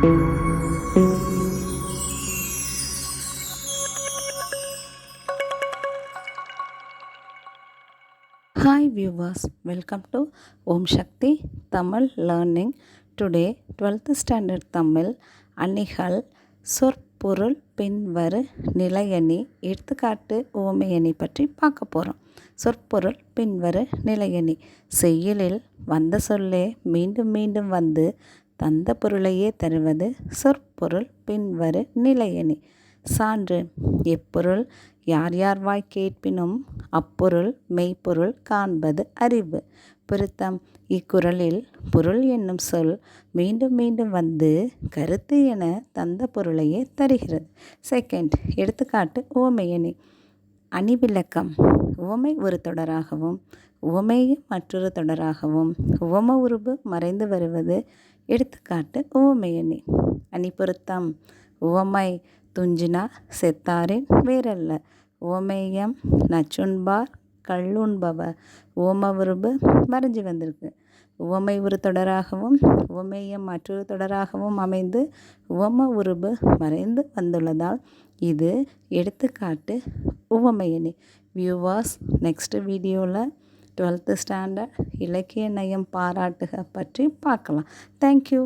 Hi viewers welcome to Om Sakthi Tamil learning today twelfth standard Tamil அணிகள் சொற்பொருள் பின்வரு நிலையணி எடுத்துக்காட்டு ஓமையணி பற்றி பார்க்க போகிறோம் சொற்பொருள் பின்வரு நிலையணி. செய்யுளில் வந்த சொல்லே மீண்டும் மீண்டும் வந்து தந்த பொருளையே தருவது சொற்பொருள் பின்வரு நிலையணி சான்று எப்பொருள் யார் யார் வாய் கேட்பினும் அப்பொருள் மெய்ப்பொருள் காண்பது அறிவு. பொருத்தம் இக்குறளில் பொருள் என்னும் சொல் மீண்டும் மீண்டும் வந்து கருத்து என தந்த பொருளையே தருகிறது. செகண்ட் எடுத்துக்காட்டு ஓமையணி அணிவிளக்கம் உவமை ஒரு தொடராகவும் உவமையும் மற்றொரு தொடராகவும் உவம உருபு மறைந்து வருவது எடுத்துக்காட்டு உவமையணி அணி. பொருத்தம். உவமை துஞ்சினா செத்தாரின் வேறல்ல உவமேயம் நச்சுண்பார் கள்ளுண்பவர் உவம உருபு மறைஞ்சு வந்திருக்கு. உவமை ஒரு தொடராகவும் உவமேயம் மற்றொரு தொடராகவும் அமைந்து உவம உருபு மறைந்து வந்துள்ளதால் இது எடுத்துக்காட்டு உவமையணி வியூவர்ஸ் நெக்ஸ்ட் வீடியோவில் டுவெல்த்து ஸ்டாண்டர்ட் இலக்கிய நயம் பாராட்டுக பற்றி பார்க்கலாம். தேங்க்யூ